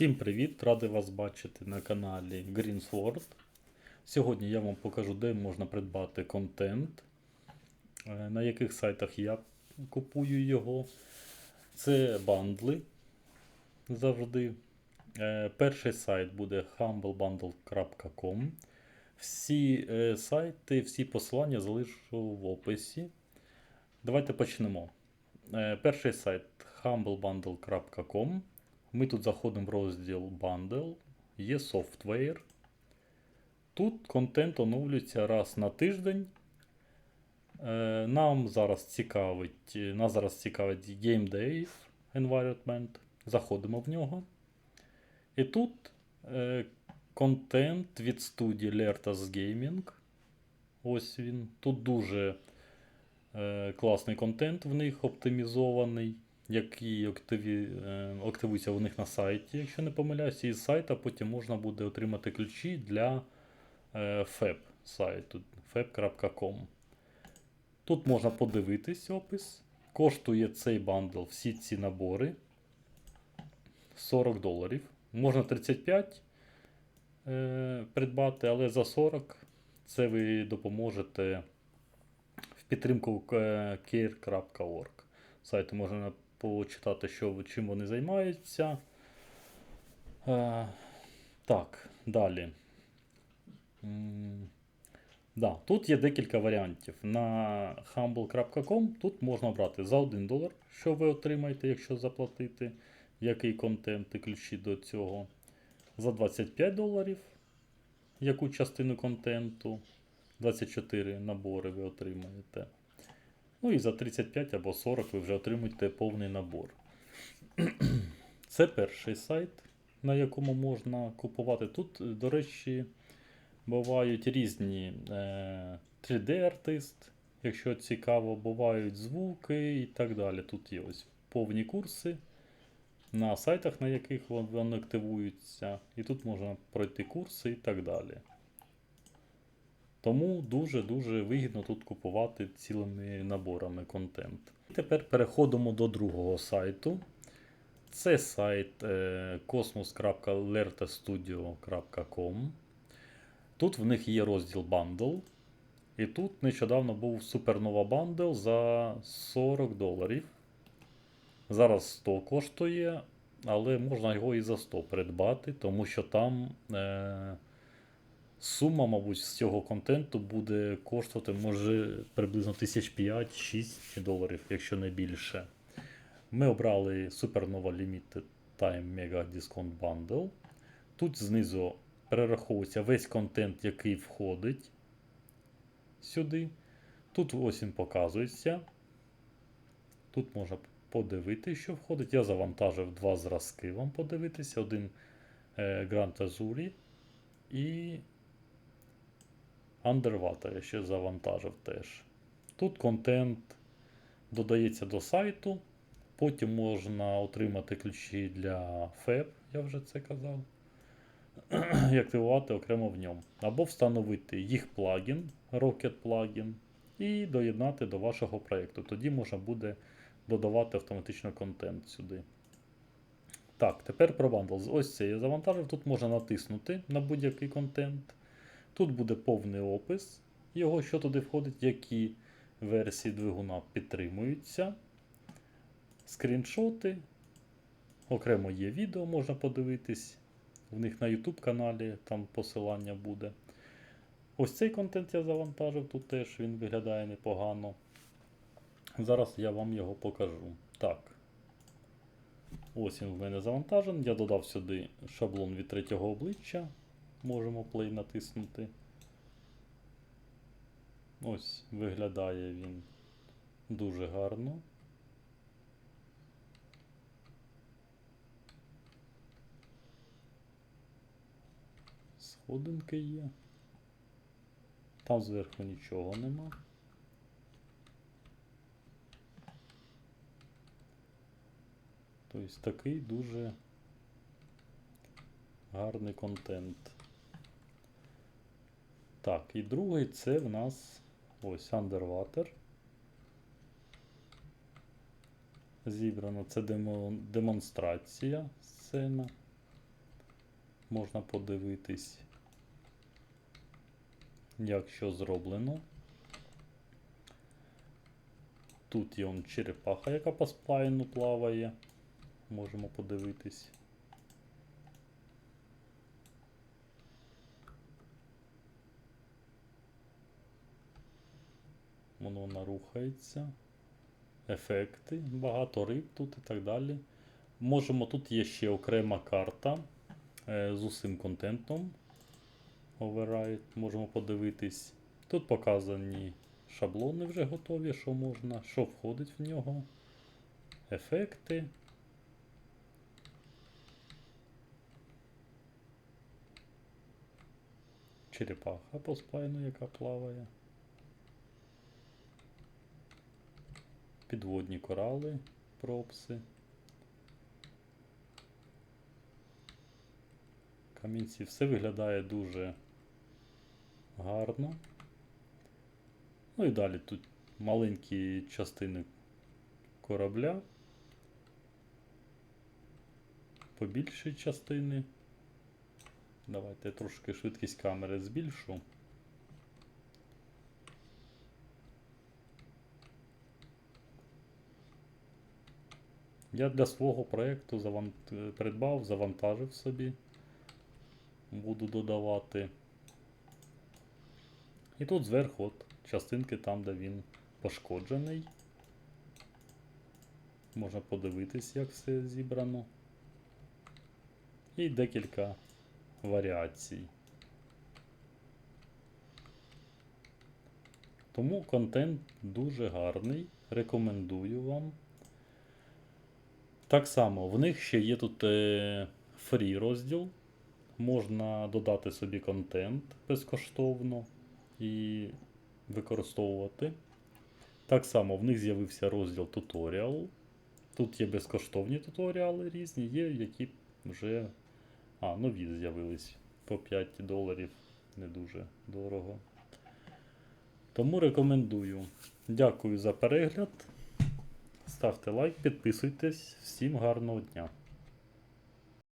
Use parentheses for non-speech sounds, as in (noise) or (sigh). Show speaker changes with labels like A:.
A: Всім привіт! Радий вас бачити на каналі Greensword. Сьогодні я вам покажу, де можна придбати контент, е, на яких сайтах я купую його. Це бандли завжди. Е, Перший сайт буде humblebundle.com. Всі е, сайти, всі посилання залишу в описі. Давайте почнемо. Перший сайт humblebundle.com. Ми тут заходимо в розділ Bundle, є Software. Тут контент оновлюється раз на тиждень. Е, Нам зараз цікавить, нас зараз цікавить Game Days Environment. Заходимо в нього. І тут е, контент від студії Lertas Gaming. Ось він. Тут дуже е, класний контент в них оптимізований який активі, е, активується у них на сайті, якщо не помиляюся, і з сайта потім можна буде отримати ключі для е, FEB сайту feb.com. Тут можна подивитись опис. Коштує цей бандл всі ці набори 40 доларів. Можна 35 е, придбати, але за 40 це ви допоможете в підтримку е, care.org. Сайту можна почитати, що, чим вони займаються. Е, так, далі. Да, тут є декілька варіантів. На humble.com тут можна обрати за 1 долар, що ви отримаєте, якщо заплатити, який контент і ключі до цього. За 25 доларів, яку частину контенту, 24 набори ви отримаєте. Ну і за 35 або 40 ви вже отримуєте повний набор. (clears throat) Це перший сайт, на якому можна купувати. Тут, до речі, бувають різні е, 3D-артист, якщо цікаво, бувають звуки і так далі. Тут є ось повні курси на сайтах, на яких вони активуються. І тут можна пройти курси і так далі. Тому дуже-дуже вигідно тут купувати цілими наборами контент. І Тепер переходимо до другого сайту. Це сайт е, cosmos.lertastudio.com. Тут в них є розділ Bundle. І тут нещодавно був Supernova Bundle за 40 доларів. Зараз 100 коштує, але можна його і за 100 придбати, тому що там. Е, Сума, мабуть, з цього контенту буде коштувати може приблизно 1005-6 доларів, якщо не більше. Ми обрали Supernova Limited Time Mega Discount Bundle. Тут знизу перераховується весь контент, який входить сюди. Тут ось він показується. Тут можна подивитися, що входить. Я завантажив два зразки вам подивитися. Один е, Grand Azuri і Underwater я ще завантажив теж. Тут контент додається до сайту. Потім можна отримати ключі для FEB, я вже це казав. (clears throat) І активувати окремо в ньому. Або встановити їх плагін, Rocket плагін, і доєднати до вашого проєкту. Тоді можна буде додавати автоматично контент сюди. Так, тепер про бандл. Ось це я завантажив. Тут можна натиснути на будь-який контент. Тут буде повний опис його, що туди входить, які версії двигуна підтримуються. Скріншоти. Окремо є відео, можна подивитись. В них на YouTube каналі там посилання буде. Ось цей контент я завантажив, тут теж він виглядає непогано. Зараз я вам його покажу. Так. Ось він в мене завантажений. Я додав сюди шаблон від третього обличчя. Можемо play натиснути. Ось виглядає він дуже гарно. Сходинки є. Там зверху нічого нема. Тобто такий дуже гарний контент. Так, і другий це в нас ось Underwater. Зібрано це демонстрація сцена. можна подивитись, як що зроблено. Тут є он черепаха, яка по сплайну плаває. Можемо подивитись. Воно вона рухається. Ефекти, багато риб тут і так далі. Можемо, тут є ще окрема карта е, з усім контентом. Override, можемо подивитись. Тут показані шаблони вже готові, що можна, що входить в нього. Ефекти. Черепаха по сплайну, яка плаває. Підводні корали, пропси. Камінці. Все виглядає дуже гарно. Ну і далі тут маленькі частини корабля. Побільші частини. Давайте я трошки швидкість камери збільшу. Я для свого проєкту заван... е, придбав, завантажив собі. Буду додавати. І тут зверху от частинки там, де він пошкоджений. Можна подивитись, як все зібрано. І декілька варіацій. Тому контент дуже гарний. Рекомендую вам. Так само, в них ще є тут е, фрі розділ. Можна додати собі контент безкоштовно і використовувати. Так само в них з'явився розділ туторіал. Тут є безкоштовні туторіали різні, є, які вже а, нові з'явились по 5 доларів. Не дуже дорого. Тому рекомендую. Дякую за перегляд. Ставте лайк, підписуйтесь. Всім гарного дня!